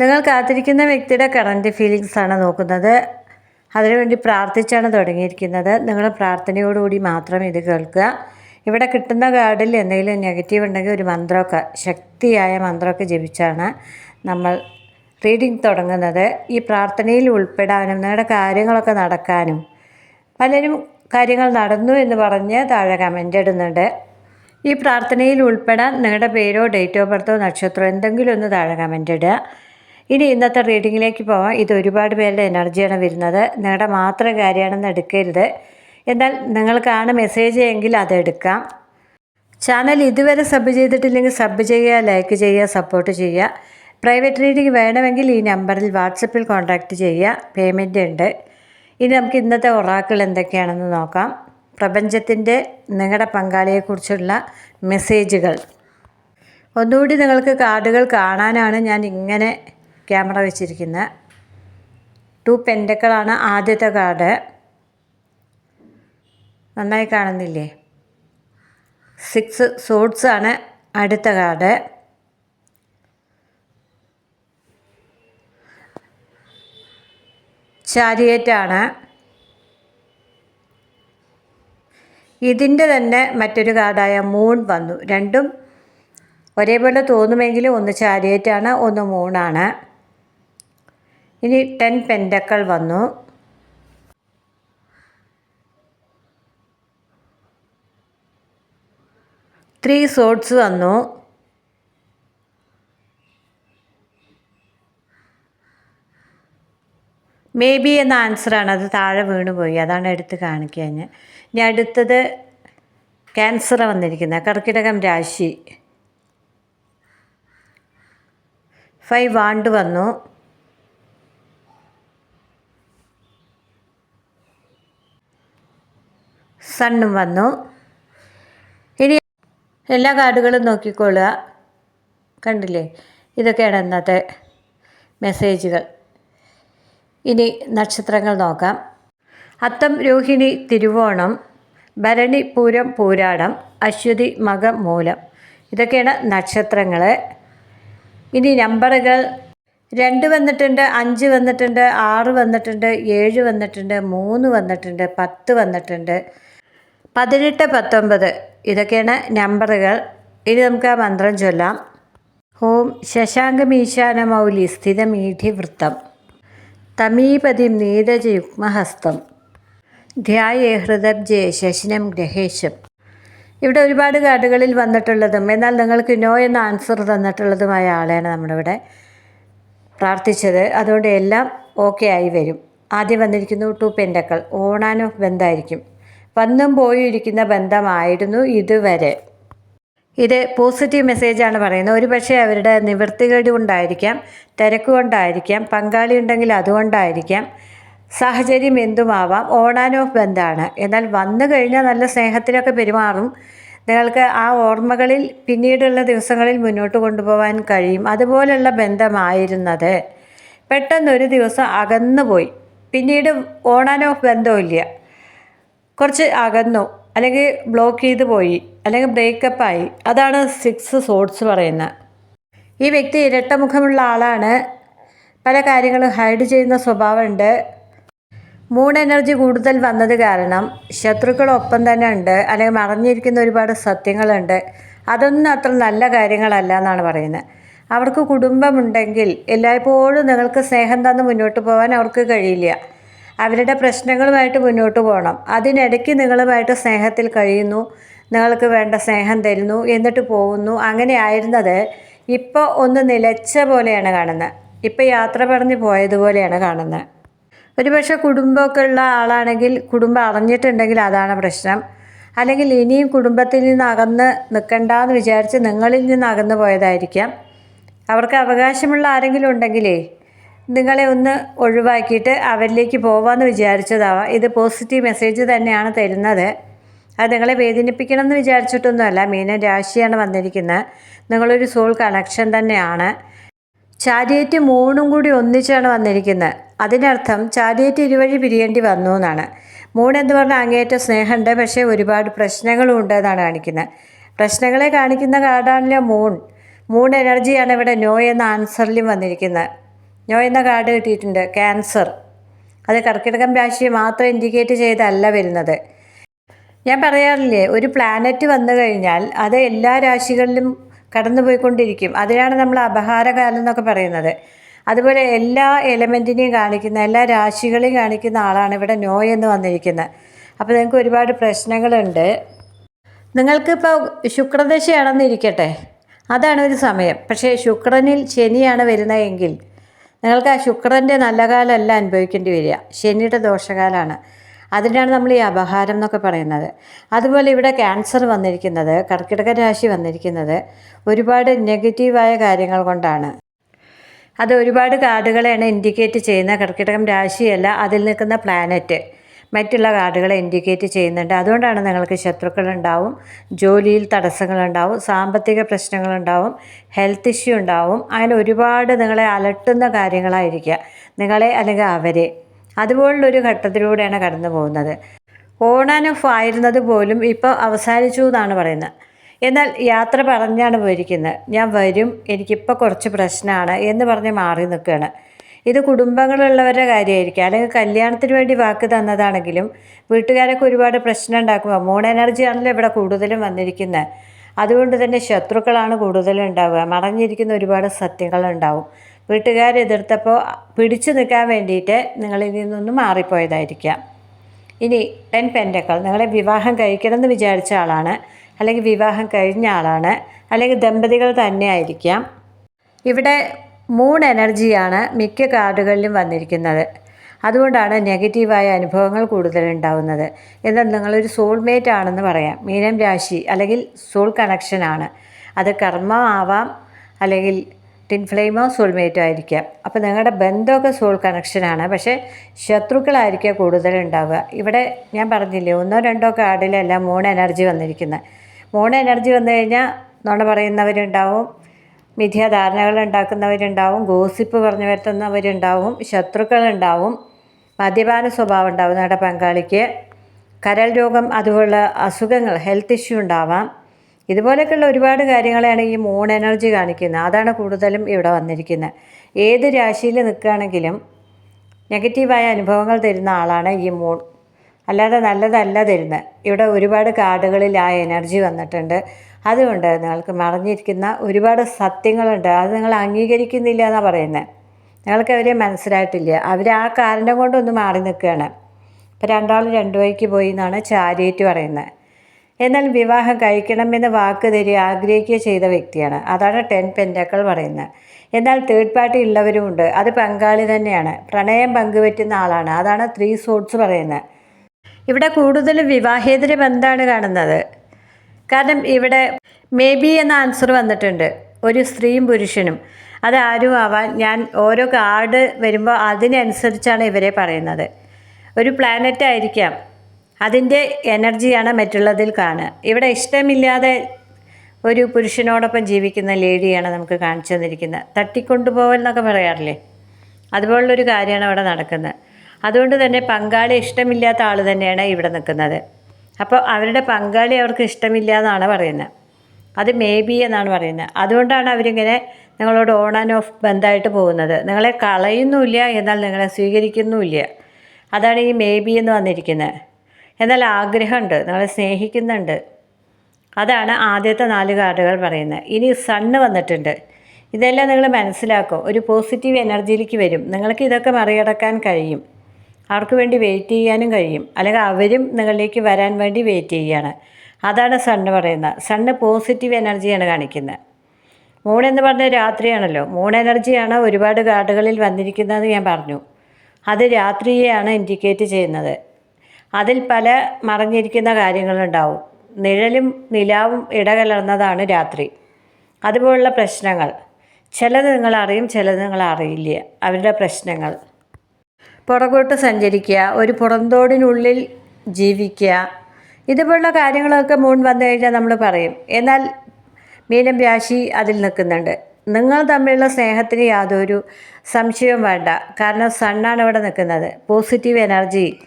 നിങ്ങൾ കാത്തിരിക്കുന്ന വ്യക്തിയുടെ കറന്റ് ഫീലിങ്സ് ആണ് നോക്കുന്നത്. അതിനുവേണ്ടി പ്രാർത്ഥിച്ചാണ് തുടങ്ങിയിരിക്കുന്നത്. നിങ്ങൾ പ്രാർത്ഥനയോടുകൂടി മാത്രം ഇത് കേൾക്കുക. ഇവിടെ കിട്ടുന്ന കാർഡിൽ എന്തെങ്കിലും നെഗറ്റീവ് ഉണ്ടെങ്കിൽ ഒരു മന്ത്രമൊക്കെ ശക്തിയായ മന്ത്രമൊക്കെ ജപിച്ചാണ് നമ്മൾ റീഡിംഗ് തുടങ്ങുന്നത്. ഈ പ്രാർത്ഥനയിൽ ഉൾപ്പെടാനും നിങ്ങളുടെ കാര്യങ്ങളൊക്കെ നടക്കാനും പലരും കാര്യങ്ങൾ നടന്നു എന്ന് പറഞ്ഞ് താഴെ കമന്റ് ഇടുന്നുണ്ട്. ഈ പ്രാർത്ഥനയിൽ ഉൾപ്പെടാൻ നിങ്ങളുടെ പേരോ ഡേറ്റ് ഓഫ് ബർത്തോ നക്ഷത്രമോ എന്തെങ്കിലും ഒന്ന് താഴെ കമന്റ് ഇടുക. ഇനി ഇന്നത്തെ റീഡിങ്ങിലേക്ക് പോവാം. ഇത് ഒരുപാട് പേരുടെ എനർജിയാണ് വരുന്നത്. നിങ്ങളുടെ മാത്രം കാര്യമാണെന്ന് എടുക്കരുത്. എന്നാൽ നിങ്ങൾക്കാണ് മെസ്സേജ് എങ്കിൽ അതെടുക്കാം ചാനൽ ഇതുവരെ സബ് ചെയ്തിട്ടില്ലെങ്കിൽ സബ് ചെയ്യുക ലൈക്ക് ചെയ്യുക സപ്പോർട്ട് ചെയ്യുക. പ്രൈവറ്റ് റീഡിംഗ് വേണമെങ്കിൽ ഈ നമ്പറിൽ വാട്സപ്പിൽ കോൺടാക്റ്റ് ചെയ്യുക. പേയ്മെന്റ് ഉണ്ട്. ഇനി നമുക്ക് ഇന്നത്തെ ഒറാക്കൾ എന്തൊക്കെയാണെന്ന് നോക്കാം. പ്രപഞ്ചത്തിന്റെ നിങ്ങളുടെ പങ്കാളിയെക്കുറിച്ചുള്ള മെസ്സേജുകൾ ഒന്നുകൂടി നിങ്ങൾക്ക് കാർഡുകൾ കാണാനാണ് ഞാൻ ഇങ്ങനെ ക്യാമറ വെച്ചിരിക്കുന്നത് ടു പെൻഡക്കളാണ് ആദ്യത്തെ കാർഡ്. നന്നായി കാണുന്നില്ലേ? സിക്സ് സോഡ്സ് ആണ് അടുത്ത കാർഡ്. ചാരിയേറ്റാണ് ഇതിന്റെ തന്നെ മറ്റൊരു കാർഡായ മൂൺ വന്നു. രണ്ടും ഒരേപോലെ തോന്നുമെങ്കിലും ഒന്ന് ചാരിയേറ്റാണ് ഒന്ന് മൂണാണ് ഇനി ടെൻ പെൻഡക്കൾ വന്നു. ത്രീ സോഡ്സ് വന്നു. മേ ബി എന്ന ആൻസറാണ് അത് താഴെ വീണുപോയി. അതാണ് എടുത്ത് കാണിക്കുക ഞാൻ. ഇനി അടുത്തത് ക്യാൻസർ വന്നിരിക്കുന്നത്. കർക്കിടകം രാശി. ഫൈവ് വാണ്ട് വന്നു. സണ്ണും വന്നു. ഇനി എല്ലാ കാർഡുകളും നോക്കിക്കൊള്ളുക. കണ്ടില്ലേ? ഇതൊക്കെയാണ് ഇന്നത്തെ മെസ്സേജുകൾ. ഇനി നക്ഷത്രങ്ങൾ നോക്കാം. അത്തം രോഹിണി തിരുവോണം ഭരണി പൂരം പൂരാടം അശ്വതി മകം മൂലം. ഇതൊക്കെയാണ് നക്ഷത്രങ്ങൾ ഇനി നമ്പറുകൾ. രണ്ട് വന്നിട്ടുണ്ട് അഞ്ച് വന്നിട്ടുണ്ട് ആറ് വന്നിട്ടുണ്ട് ഏഴ് വന്നിട്ടുണ്ട് മൂന്ന് വന്നിട്ടുണ്ട് പത്ത് വന്നിട്ടുണ്ട്. പതിനെട്ട് പത്തൊമ്പത്. ഇതൊക്കെയാണ് നമ്പറുകൾ. ഇനി നമുക്ക് ആ മന്ത്രം ചൊല്ലാം. ഓം ശശാങ്കമീശാന മൗലി സ്ഥിതമീഠി വൃത്തം തമീപതി നീരജയുഗ്മഹസ്തം ധ്യായേ ഹൃദബ്ജേ ശശിനം ഗ്രഹേശം. ഇവിടെ ഒരുപാട് കാർഡുകളിൽ വന്നിട്ടുള്ളതും എന്നാൽ നിങ്ങൾക്ക് നോ എന്ന ആൻസർ തന്നിട്ടുള്ളതുമായ ആളെയാണ് നമ്മളിവിടെ പ്രാർത്ഥിച്ചത്. അതുകൊണ്ട് എല്ലാം ഓക്കെ ആയി വരും. ആദ്യം വന്നിരിക്കുന്നു ടു പെൻഡക്കൾ. ഓണാനോ ബന്ധമായിരിക്കും വന്നും പോയിരിക്കുന്ന ബന്ധമായിരുന്നു ഇതുവരെ. ഇത് പോസിറ്റീവ് മെസ്സേജാണ് പറയുന്നത്. ഒരു പക്ഷേ അവരുടെ നിവൃത്തികേട് കൊണ്ടായിരിക്കാം തിരക്ക് കൊണ്ടായിരിക്കാം പങ്കാളി ഉണ്ടെങ്കിൽ അതുകൊണ്ടായിരിക്കാം സാഹചര്യം എന്തുമാവാം ഓൺ ആൻഡ് ഓഫ് ബന്ധമാണ്. എന്നാൽ വന്നു കഴിഞ്ഞാൽ നല്ല സ്നേഹത്തിലൊക്കെ പെരുമാറും. നിങ്ങൾക്ക് ആ ഓർമ്മകളിൽ പിന്നീടുള്ള ദിവസങ്ങളിൽ മുന്നോട്ട് കൊണ്ടുപോകാൻ കഴിയും. അതുപോലുള്ള ബന്ധമായിരുന്നത് പെട്ടെന്നൊരു ദിവസം അകന്നുപോയി. പിന്നീട് ഓൺ ആൻഡ് ഓഫ് ബന്ധമില്ല കുറച്ച് അകന്നു അല്ലെങ്കിൽ ബ്ലോക്ക് ചെയ്ത് പോയി അല്ലെങ്കിൽ ബ്രേക്കപ്പായി അതാണ് സിക്സ് സോട്സ് പറയുന്നത്. ഈ വ്യക്തി ഇരട്ടമുഖമുള്ള ആളാണ്. പല കാര്യങ്ങളും ഹൈഡ് ചെയ്യുന്ന സ്വഭാവമുണ്ട്. മൂൺ എനർജി കൂടുതൽ വന്നത് കാരണം ശത്രുക്കളൊപ്പം തന്നെ ഉണ്ട് അല്ലെങ്കിൽ മറഞ്ഞിരിക്കുന്ന ഒരുപാട് സത്യങ്ങളുണ്ട്. അതൊന്നും അത്ര നല്ല കാര്യങ്ങളല്ല എന്നാണ് പറയുന്നത്. അവർക്ക് കുടുംബമുണ്ടെങ്കിൽ എല്ലായ്പ്പോഴും നിങ്ങൾക്ക് സ്നേഹം തന്ന് മുന്നോട്ട് പോകാൻ അവർക്ക് കഴിയില്ല. അവരുടെ പ്രശ്നങ്ങളുമായിട്ട് മുന്നോട്ട് പോകണം. അതിനിടയ്ക്ക് നിങ്ങളുമായിട്ട് സ്നേഹത്തിൽ കഴിയുന്നു. നിങ്ങൾക്ക് വേണ്ട സ്നേഹം തരുന്നു. എന്നിട്ട് പോകുന്നു. അങ്ങനെ ആയിരുന്നത് ഇപ്പോൾ ഒന്ന് നിലച്ച പോലെയാണ് കാണുന്നത്. ഇപ്പോൾ യാത്ര പറഞ്ഞ് പോയതുപോലെയാണ് കാണുന്നത്. ഒരുപക്ഷെ കുടുംബമൊക്കെ ഉള്ള ആളാണെങ്കിൽ കുടുംബം അറിഞ്ഞിട്ടുണ്ടെങ്കിൽ അതാണ് പ്രശ്നം. അല്ലെങ്കിൽ ഇനിയും കുടുംബത്തിൽ നിന്ന് അകന്ന് നിൽക്കണ്ടെന്ന് വിചാരിച്ച് നിങ്ങളിൽ നിന്ന് അകന്നു പോയതായിരിക്കാം. അവർക്ക് അവകാശമുള്ള ആരെങ്കിലും ഉണ്ടെങ്കിലേ നിങ്ങളെ ഒന്ന് ഒഴിവാക്കിയിട്ട് അവരിലേക്ക് പോകാമെന്ന് വിചാരിച്ചതാവാം. ഇത് പോസിറ്റീവ് മെസ്സേജ് തന്നെയാണ് തരുന്നത്. അത് നിങ്ങളെ വേദനിപ്പിക്കണം എന്ന് വിചാരിച്ചിട്ടൊന്നുമല്ല. മീന രാശിയാണ് വന്നിരിക്കുന്നത്. നിങ്ങളൊരു സോൾ കണക്ഷൻ തന്നെയാണ്. ചാരിയേറ്റ് മൂണും കൂടി ഒന്നിച്ചാണ് വന്നിരിക്കുന്നത്. അതിനർത്ഥം ചാരിയേറ്റ് ഇരുവഴി പിരിയേണ്ടി വന്നു എന്നാണ്. മൂൺ എന്ന് പറഞ്ഞാൽ അങ്ങേയറ്റ സ്നേഹമുണ്ട്. പക്ഷേ ഒരുപാട് പ്രശ്നങ്ങളും ഉണ്ട് എന്നാണ് കാണിക്കുന്നത്. പ്രശ്നങ്ങളെ കാണിക്കുന്ന കാർഡാണല്ലോ മൂൺ. മൂൺ എനർജിയാണ് ഇവിടെ നോ എന്ന ആൻസറിലും വന്നിരിക്കുന്നത്. നോ എന്ന കാർഡ് കിട്ടിയിട്ടുണ്ട്. ക്യാൻസർ അത് കർക്കിടകം രാശിയെ മാത്രം ഇൻഡിക്കേറ്റ് ചെയ്തല്ല വരുന്നത്. ഞാൻ പറയാറില്ലേ ഒരു പ്ലാനറ്റ് വന്നു കഴിഞ്ഞാൽ അത് എല്ലാ രാശികളിലും കടന്നു പോയിക്കൊണ്ടിരിക്കും അതിനാണ് നമ്മൾ അപഹാരകാലം എന്നൊക്കെ പറയുന്നത്. അതുപോലെ എല്ലാ എലമെന്റിനെയും കാണിക്കുന്ന എല്ലാ രാശികളെയും കാണിക്കുന്ന ആളാണ് ഇവിടെ നോ എന്ന് വന്നിരിക്കുന്നത്. അപ്പോൾ നിങ്ങൾക്ക് ഒരുപാട് പ്രശ്നങ്ങളുണ്ട്. നിങ്ങൾക്കിപ്പോൾ ശുക്രദശയാണെന്നിരിക്കട്ടെ. അതാണ് ഒരു സമയം. പക്ഷേ ശുക്രനിൽ ശനിയാണ് വരുന്നതെങ്കിൽ നിങ്ങൾക്ക് ആ ശുക്രന്റെ നല്ല കാലമല്ല അനുഭവിക്കേണ്ടി വരിക. ശനിയുടെ ദോഷകാലമാണ് അതിനാണ് നമ്മൾ ഈ അപഹാരം എന്നൊക്കെ പറയുന്നത്. അതുപോലെ ഇവിടെ ക്യാൻസർ വന്നിരിക്കുന്നത് കർക്കിടക രാശി വന്നിരിക്കുന്നത് ഒരുപാട് നെഗറ്റീവായ കാര്യങ്ങൾ കൊണ്ടാണ്. അത് ഒരുപാട് കാർഡുകളെയാണ് ഇൻഡിക്കേറ്റ് ചെയ്യുന്ന കർക്കിടകം രാശിയല്ല അതിൽ നിൽക്കുന്ന പ്ലാനറ്റ് മറ്റുള്ള കാർഡുകളെ ഇൻഡിക്കേറ്റ് ചെയ്യുന്നുണ്ട്. അതുകൊണ്ടാണ് നിങ്ങൾക്ക് ശത്രുക്കളുണ്ടാവും ജോലിയിൽ തടസ്സങ്ങളുണ്ടാവും സാമ്പത്തിക പ്രശ്നങ്ങളുണ്ടാവും ഹെൽത്ത് ഇഷ്യൂ ഉണ്ടാവും. അങ്ങനെ ഒരുപാട് നിങ്ങളെ അലട്ടുന്ന കാര്യങ്ങളായിരിക്കുക നിങ്ങളെ അല്ലെങ്കിൽ അവരെ. അതുപോലുള്ളൊരു ഘട്ടത്തിലൂടെയാണ് കടന്നു പോകുന്നത്. ഓൺ ആൻഡ് ഓഫ് ആയിരുന്നത് പോലും ഇപ്പോൾ അവസാനിച്ചു എന്നാണ് പറയുന്നത്. എന്നാൽ യാത്ര പറഞ്ഞാണ് പോയിരിക്കുന്നത്. ഞാൻ വരും എനിക്കിപ്പോൾ കുറച്ച് പ്രശ്നമാണ് എന്ന് പറഞ്ഞ് മാറി നിൽക്കുകയാണ്. ഇത് കുടുംബങ്ങളുള്ളവരുടെ കാര്യമായിരിക്കും. അല്ലെങ്കിൽ കല്യാണത്തിന് വേണ്ടി വാക്ക് തന്നതാണെങ്കിലും വീട്ടുകാരൊക്കെ ഒരുപാട് പ്രശ്നം ഉണ്ടാക്കുമ്പോൾ മൂൺ എനർജിയാണല്ലോ ഇവിടെ കൂടുതലും വന്നിരിക്കുന്നത് അതുകൊണ്ട് തന്നെ ശത്രുക്കളാണ് കൂടുതലും ഉണ്ടാവുക. മറഞ്ഞിരിക്കുന്ന ഒരുപാട് സത്യങ്ങളുണ്ടാവും. വീട്ടുകാർ എതിർത്തപ്പോൾ പിടിച്ചു നിൽക്കാൻ വേണ്ടിയിട്ട് നിങ്ങളിൽ നിന്നൊന്നും മാറിപ്പോയതായിരിക്കാം. ഇനി ടെൻ പെന്റക്കൾ നിങ്ങളെ വിവാഹം കഴിക്കണമെന്ന് വിചാരിച്ച ആളാണ്. അല്ലെങ്കിൽ വിവാഹം കഴിഞ്ഞ ആളാണ്. അല്ലെങ്കിൽ ദമ്പതികൾ തന്നെ ആയിരിക്കാം. ഇവിടെ മൂൺ എനർജിയാണ് മിക്ക കാർഡുകളിലും വന്നിരിക്കുന്നത്. അതുകൊണ്ടാണ് നെഗറ്റീവായ അനുഭവങ്ങൾ കൂടുതലുണ്ടാവുന്നത്. എന്നാൽ നിങ്ങളൊരു സോൾമേറ്റ് ആണെന്ന് പറയാം. മീനം രാശി അല്ലെങ്കിൽ സോൾ കണക്ഷനാണ് അത് കർമ്മ ആവാം അല്ലെങ്കിൽ ടിൻഫ്ലെയിമോ സോൾമേറ്റോ ആയിരിക്കാം. അപ്പോൾ നിങ്ങളുടെ ബന്ധമൊക്കെ സോൾ കണക്ഷനാണ് പക്ഷേ ശത്രുക്കളായിരിക്കുക കൂടുതലുണ്ടാവുക. ഇവിടെ ഞാൻ പറഞ്ഞില്ലേ ഒന്നോ രണ്ടോ കാർഡിലല്ല മൂൺ എനർജി വന്നിരിക്കുന്നത്. മൂൺ എനർജി വന്നു കഴിഞ്ഞാൽ നുണ പറയുന്നവരുണ്ടാവും. മിഥ്യാധാരണകൾ ഉണ്ടാക്കുന്നവരുണ്ടാവും ഗോസിപ്പ് പറഞ്ഞു വരുത്തുന്നവരുണ്ടാവും ശത്രുക്കളുണ്ടാവും മദ്യപാന സ്വഭാവം ഉണ്ടാവും നമ്മുടെ പങ്കാളിക്ക്. കരൽ രോഗം അതുപോലുള്ള അസുഖങ്ങൾ ഹെൽത്ത് ഇഷ്യൂ ഉണ്ടാവാം. ഇതുപോലെയൊക്കെയുള്ള ഒരുപാട് കാര്യങ്ങളാണ് ഈ മൂൺ എനർജി കാണിക്കുന്നത്. അതാണ് കൂടുതലും ഇവിടെ വന്നിരിക്കുന്നത്. ഏത് രാശിയിൽ നിൽക്കുകയാണെങ്കിലും നെഗറ്റീവായ അനുഭവങ്ങൾ തരുന്ന ആളാണ് ഈ മൂൺ അല്ലാതെ നല്ലതല്ല തരുന്നത്. ഇവിടെ ഒരുപാട് കാർഡുകളിൽ ആ എനർജി വന്നിട്ടുണ്ട്. അതുകൊണ്ട് നിങ്ങൾക്ക് മറഞ്ഞിരിക്കുന്ന ഒരുപാട് സത്യങ്ങളുണ്ട്. അത് നിങ്ങൾ അംഗീകരിക്കുന്നില്ല എന്നാണ് പറയുന്നത് നിങ്ങൾക്ക് അവരെ മനസ്സിലായിട്ടില്ല. അവർ ആ കാരണം കൊണ്ടൊന്ന് മാറി നിൽക്കുകയാണ്. ഇപ്പം രണ്ടാൾ രണ്ടു വഴിക്ക് പോയി എന്നാണ് ചാരിയേറ്റ് പറയുന്നത്. എന്നാൽ വിവാഹം കഴിക്കണമെന്ന് വാക്ക് തരി ആഗ്രഹിക്കുക ചെയ്ത വ്യക്തിയാണ്. അതാണ് ടെൻ പെന്റക്കൾ പറയുന്നത്. എന്നാൽ തേർഡ് പാർട്ടി ഉള്ളവരുമുണ്ട് അത് പങ്കാളി തന്നെയാണ്. പ്രണയം പങ്കുവെറ്റുന്ന ആളാണ്. അതാണ് ത്രീ സോട്സ് പറയുന്നത്. ഇവിടെ കൂടുതൽ വിവാഹേതര ബന്ധമാണ് കാണുന്നത്. കാരണം ഇവിടെ മേ ബി എന്ന ആൻസർ വന്നിട്ടുണ്ട്. ഒരു സ്ത്രീയും പുരുഷനും. അത് ആരും ആവാൻ ഞാൻ ഓരോ കാർഡ് വരുമ്പോൾ അതിനനുസരിച്ചാണ് ഇവരെ പറയുന്നത്. ഒരു പ്ലാനറ്റ് ആയിരിക്കാം. അതിന്റെ എനർജിയാണ് മറ്റുള്ളതിൽ കാണുക. ഇവിടെ ഇഷ്ടമില്ലാതെ ഒരു പുരുഷനോടൊപ്പം ജീവിക്കുന്ന ലേഡിയാണ് നമുക്ക് കാണിച്ചു തന്നിരിക്കുന്നത്. തട്ടിക്കൊണ്ടുപോകൽ എന്നൊക്കെ പറയാറില്ലേ? അതുപോലുള്ളൊരു കാര്യമാണ് അവിടെ നടക്കുന്നത്. അതുകൊണ്ട് തന്നെ പങ്കാളി ഇഷ്ടമില്ലാത്ത ആൾ തന്നെയാണ് ഇവിടെ നിൽക്കുന്നത്. അപ്പോൾ അവരുടെ പങ്കാളി അവർക്ക് ഇഷ്ടമില്ല എന്നാണ് പറയുന്നത്. അത് മേ ബി എന്നാണ് പറയുന്നത്. അതുകൊണ്ടാണ് അവരിങ്ങനെ നിങ്ങളോട് ഓൺ ആൻഡ് ഓഫ് ബന്ധമായിട്ട് പോകുന്നത്. നിങ്ങളെ കളയുന്നുമില്ല എന്നാൽ നിങ്ങളെ സ്വീകരിക്കുന്നുമില്ല. അതാണ് ഈ മേ ബി എന്ന് വന്നിരിക്കുന്നത്. എന്നാൽ ആഗ്രഹമുണ്ട് നിങ്ങളെ സ്നേഹിക്കുന്നുണ്ട്. അതാണ് ആദ്യത്തെ നാല് കാർഡുകൾ പറയുന്നത്. ഇനി സണ്ണ് വന്നിട്ടുണ്ട്. ഇതെല്ലാം നിങ്ങൾ മനസ്സിലാക്കും. ഒരു പോസിറ്റീവ് എനർജിയിലേക്ക് വരും. നിങ്ങൾക്ക് ഇതൊക്കെ മറികടക്കാൻ കഴിയും. അവർക്ക് വേണ്ടി വെയിറ്റ് ചെയ്യാനും കഴിയും. അല്ലെങ്കിൽ അവരും നിങ്ങളിലേക്ക് വരാൻ വേണ്ടി വെയിറ്റ് ചെയ്യുകയാണ് അതാണ് സണ്ണ് പറയുന്നത് സണ്ണ് പോസിറ്റീവ് എനർജിയാണ് കാണിക്കുന്നത്. മൂൺ എന്ന് പറഞ്ഞ രാത്രിയാണല്ലോ. മൂൺ എനർജിയാണ് ഒരുപാട് കാർഡുകളിൽ വന്നിരിക്കുന്നത് ഞാൻ പറഞ്ഞു. അത് രാത്രിയെയാണ് ഇൻഡിക്കേറ്റ് ചെയ്യുന്നത്. അതിൽ പല മറഞ്ഞിരിക്കുന്ന കാര്യങ്ങളുണ്ടാവും. നിഴലും നിലാവും ഇടകലർന്നതാണ് രാത്രി. അതുപോലുള്ള പ്രശ്നങ്ങൾ. ചിലത് നിങ്ങൾ അറിയും ചിലത് നിങ്ങൾ അറിയില്ല. അവരുടെ പ്രശ്നങ്ങൾ. പുറകോട്ട് സഞ്ചരിക്കുക ഒരു പുറന്തോടിനുള്ളിൽ ജീവിക്കുക. ഇതുപോലുള്ള കാര്യങ്ങളൊക്കെ മൂൺ വന്നു കഴിഞ്ഞാൽ നമ്മൾ പറയും. എന്നാൽ മീനം രാശി അതിൽ നിൽക്കുന്നുണ്ട്. നിങ്ങൾ തമ്മിലുള്ള സ്നേഹത്തിന് യാതൊരു സംശയവും വേണ്ട. കാരണം സണ്ണാണ് ഇവിടെ നിൽക്കുന്നത്. പോസിറ്റീവ് എനർജി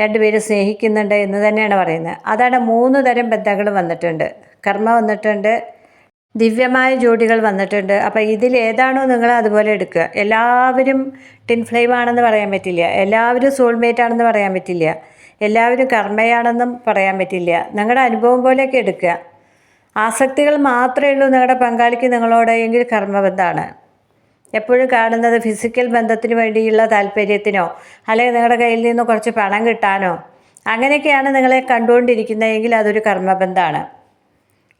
രണ്ടുപേരും സ്നേഹിക്കുന്നുണ്ട് എന്ന് തന്നെയാണ് പറയുന്നത്. അതാണ് മൂന്ന് തരം ബന്ധങ്ങൾ വന്നിട്ടുണ്ട്. കർമ്മ വന്നിട്ടുണ്ട് ദിവ്യമായ ജോഡികൾ വന്നിട്ടുണ്ട്. അപ്പോൾ ഇതിൽ ഏതാണോ നിങ്ങൾ അതുപോലെ എടുക്കുക. എല്ലാവരും ടിൻ ഫ്ലെയിം ആണെന്ന് പറയാൻ പറ്റില്ല. എല്ലാവരും സോൾമേറ്റ് ആണെന്ന് പറയാൻ പറ്റില്ല. എല്ലാവരും കർമ്മയാണെന്നും പറയാൻ പറ്റില്ല. നിങ്ങളുടെ അനുഭവം പോലെയൊക്കെ എടുക്കുക. ആസക്തികൾ മാത്രമേ ഉള്ളൂ നിങ്ങളുടെ പങ്കാളിക്ക് നിങ്ങളോട് എങ്കിൽ കർമ്മബന്ധമാണ്. എപ്പോഴും കാണുന്നത് ഫിസിക്കൽ ബന്ധത്തിന് വേണ്ടിയുള്ള താല്പര്യത്തിനോ അല്ലെങ്കിൽ നിങ്ങളുടെ കയ്യിൽ നിന്ന് കുറച്ച് പണം കിട്ടാനോ അങ്ങനെയൊക്കെയാണ് നിങ്ങളെ കണ്ടുകൊണ്ടിരിക്കുന്നതെങ്കിൽ അതൊരു കർമ്മബന്ധമാണ്.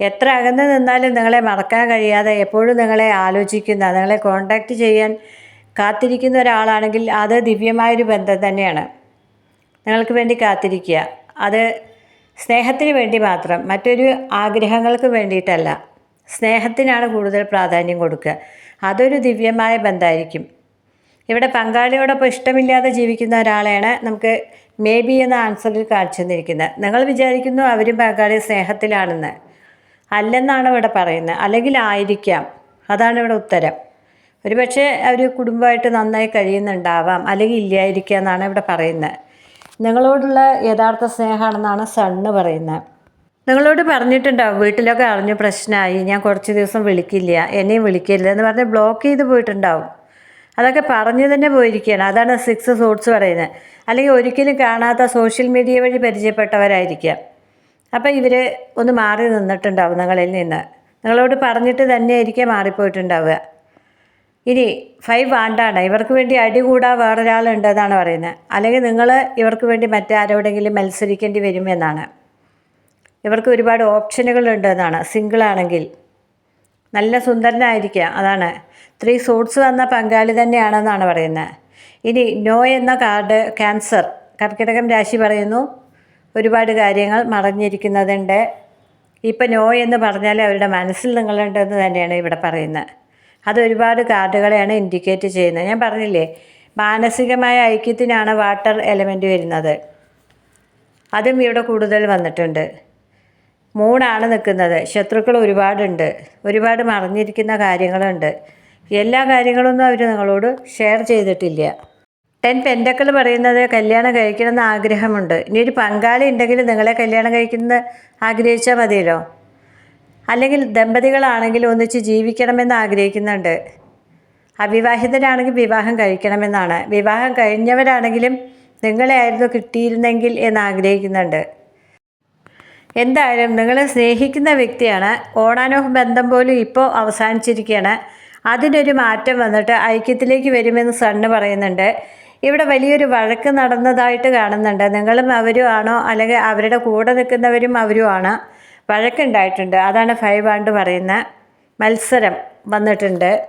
എത്ര അകന്ന് നിന്നാലും നിങ്ങളെ മറക്കാൻ കഴിയാതെ എപ്പോഴും നിങ്ങളെ ആലോചിക്കുന്ന നിങ്ങളെ കോണ്ടാക്റ്റ് ചെയ്യാൻ കാത്തിരിക്കുന്ന ഒരാളാണെങ്കിൽ അത് ദിവ്യമായൊരു ബന്ധം തന്നെയാണ്. നിങ്ങൾക്ക് വേണ്ടി കാത്തിരിക്കുക. അത് സ്നേഹത്തിന് വേണ്ടി മാത്രം മറ്റൊരു ആഗ്രഹങ്ങൾക്ക് വേണ്ടിയിട്ടല്ല. സ്നേഹത്തിനാണ് കൂടുതൽ പ്രാധാന്യം കൊടുക്കുക. അതൊരു ദിവ്യമായ ബന്ധമായിരിക്കും ഇവിടെ പങ്കാളിയോടൊപ്പം ഇഷ്ടമില്ലാതെ ജീവിക്കുന്ന ഒരാളെയാണ് നമുക്ക് മേ ബി എന്ന ആൻസറിൽ കാണിച്ചു തന്നിരിക്കുന്നത്. നിങ്ങൾ വിചാരിക്കുന്നു അവരും പങ്കാളി സ്നേഹത്തിലാണെന്ന്. അല്ലെന്നാണ് ഇവിടെ പറയുന്നത്. അല്ലെങ്കിൽ ആയിരിക്കാം അതാണ് ഇവിടെ ഉത്തരം. ഒരുപക്ഷെ അവർ കുടുംബമായിട്ട് നന്നായി കഴിയുന്നുണ്ടാവാം. അല്ലെങ്കിൽ ഇല്ലായിരിക്കാം എന്നാണ് ഇവിടെ പറയുന്നത്. നിങ്ങളോടുള്ള യഥാർത്ഥ സ്നേഹമാണെന്നാണ് സണ്ണ് പറയുന്നത്. നിങ്ങളോട് പറഞ്ഞിട്ടുണ്ടാവും വീട്ടിലൊക്കെ അറിഞ്ഞു പ്രശ്നമായി ഞാൻ കുറച്ച് ദിവസം വിളിക്കില്ല എന്നെയും വിളിക്കില്ല എന്ന് പറഞ്ഞ് ബ്ലോക്ക് ചെയ്ത് പോയിട്ടുണ്ടാവും. അതൊക്കെ പറഞ്ഞു തന്നെ പോയിരിക്കുകയാണ്. അതാണ് സിക്സ് സോട്സ് പറയുന്നത്. അല്ലെങ്കിൽ ഒരിക്കലും കാണാത്ത സോഷ്യൽ മീഡിയ വഴി പരിചയപ്പെട്ടവരായിരിക്കാം. അപ്പോൾ ഇവർ ഒന്ന് മാറി നിന്നിട്ടുണ്ടാവും നിങ്ങളിൽ നിന്ന്. നിങ്ങളോട് പറഞ്ഞിട്ട് തന്നെ ആയിരിക്കും മാറിപ്പോയിട്ടുണ്ടാവുക. ഇനി ഫൈവ് വാണ്ടാണ് ഇവർക്ക് വേണ്ടി അടി കൂടാ വേറൊരാളുണ്ട് എന്നാണ് പറയുന്നത്. അല്ലെങ്കിൽ നിങ്ങൾ ഇവർക്ക് വേണ്ടി മറ്റാരോടെങ്കിലും മത്സരിക്കേണ്ടി വരുമെന്നാണ് ഇവർക്ക് ഒരുപാട് ഓപ്ഷനുകളുണ്ട് എന്നാണ് സിംഗിളാണെങ്കിൽ നല്ല സുന്ദരനായിരിക്കുക. അതാണ്. ത്രീ സൂട്ട്സ് വന്ന പങ്കാളി തന്നെയാണെന്നാണ് പറയുന്നത്. ഇനി നോ എന്ന കാർഡ് ക്യാൻസർ കർക്കിടകം രാശി പറയുന്നു. ഒരുപാട് കാര്യങ്ങൾ മറഞ്ഞിരിക്കുന്നതുണ്ട്. ഇപ്പം നോ എന്ന് പറഞ്ഞാൽ അവരുടെ മനസ്സിൽ നിങ്ങളുണ്ടെന്ന് തന്നെയാണ് ഇവിടെ പറയുന്നത്. അത് ഒരുപാട് കാർഡുകളെയാണ് ഇൻഡിക്കേറ്റ് ചെയ്യുന്നത്. ഞാൻ പറഞ്ഞില്ലേ മാനസികമായ ഐക്യത്തിനാണ് വാട്ടർ എലമെന്റ് വരുന്നത്. അതും ഇവിടെ കൂടുതൽ വന്നിട്ടുണ്ട്. മൂണാണ് നിൽക്കുന്നത്. ശത്രുക്കൾ ഒരുപാടുണ്ട്. ഒരുപാട് മറിഞ്ഞിരിക്കുന്ന കാര്യങ്ങളുണ്ട്. എല്ലാ കാര്യങ്ങളൊന്നും അവർ നിങ്ങളോട് ഷെയർ ചെയ്തിട്ടില്ല. ടെൻ പെൻഡക്കൾ പറയുന്നത് കല്യാണം കഴിക്കണമെന്ന് ആഗ്രഹമുണ്ട്. ഇനി ഒരു പങ്കാളി ഉണ്ടെങ്കിൽ നിങ്ങളെ കല്യാണം കഴിക്കുന്നത് ആഗ്രഹിച്ചാൽ മതിയല്ലോ? അല്ലെങ്കിൽ ദമ്പതികളാണെങ്കിൽ ഒന്നിച്ച് ജീവിക്കണമെന്ന് ആഗ്രഹിക്കുന്നുണ്ട്. അവിവാഹിതരാണെങ്കിൽ വിവാഹം കഴിക്കണമെന്നാണ്. വിവാഹം കഴിഞ്ഞവരാണെങ്കിലും നിങ്ങളെയായിരുന്നു കിട്ടിയിരുന്നെങ്കിൽ എന്ന് ആഗ്രഹിക്കുന്നുണ്ട്. എന്തായാലും നിങ്ങൾ സ്നേഹിക്കുന്ന വ്യക്തിയാണ്. ഓണാനോഹ ബന്ധം പോലും ഇപ്പോൾ അവസാനിച്ചിരിക്കുകയാണ്. അതിനൊരു മാറ്റം വന്നിട്ട് ഐക്യത്തിലേക്ക് വരുമെന്ന് സണ്ണ് പറയുന്നുണ്ട്. ഇവിടെ വലിയൊരു വഴക്ക് നടന്നതായിട്ട് കാണുന്നുണ്ട്. നിങ്ങളും അവരും ആണോ? അല്ലെങ്കിൽ അവരുടെ കൂടെ നിൽക്കുന്നവരും അവരും ആണ്? വഴക്കുണ്ടായിട്ടുണ്ട്. അതാണ് ഫൈവ് ആണ്ട് പറയുന്ന മത്സരം വന്നിട്ടുണ്ട്.